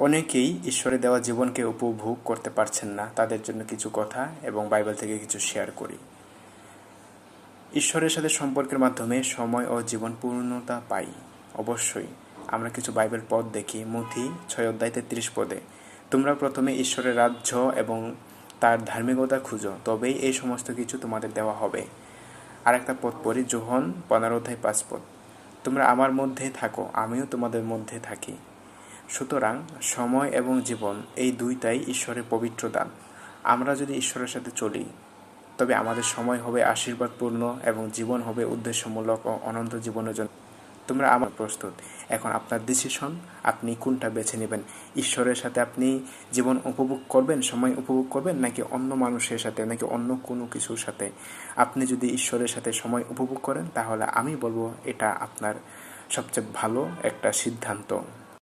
অনেকেই ঈশ্বরের দেওয়া জীবনকে উপভোগ করতে পারছেন না, তাদের জন্য কিছু কথা এবং বাইবেল থেকে কিছু শেয়ার করি। ঈশ্বরের সাথে সম্পর্কের মাধ্যমে সময় ও জীবন পূর্ণতা পাই। অবশ্যই, আমরা কিছু বাইবেল পদ দেখি। মুথি ছয় অধ্যায় তেত্রিশ পদে, তোমরা প্রথমে ঈশ্বরের রাজ্য এবং তার ধার্মিকতা খুঁজো, তবেই এই সমস্ত কিছু তোমাদের দেওয়া হবে। আর একটা পদ পড়ি, জোহন পনেরো অধ্যায় পাঁচ পদ, তোমরা আমার মধ্যে থাকো, আমিও তোমাদের মধ্যে থাকি। সুতরাং সময় এবং জীবন, এই দুইটাই ঈশ্বরের পবিত্র দান। আমরা যদি ঈশ্বরের সাথে চলি, তবে আমাদের সময় হবে আশীর্বাদপূর্ণ এবং জীবন হবে উদ্দেশ্যমূলক ও অনন্ত জীবনের জন্য। তোমরা আমার প্রস্তুত। এখন আপনার ডিসিশন আপনি কোনটা বেছে নেবেন? ঈশ্বরের সাথে আপনি জীবন উপভোগ করবেন, সময় উপভোগ করবেন, নাকি অন্য মানুষের সাথে, নাকি অন্য কোনো কিছুর সাথে? আপনি যদি ঈশ্বরের সাথে সময় উপভোগ করেন, তাহলে আমি বলব এটা আপনার সবচেয়ে ভালো একটা সিদ্ধান্ত।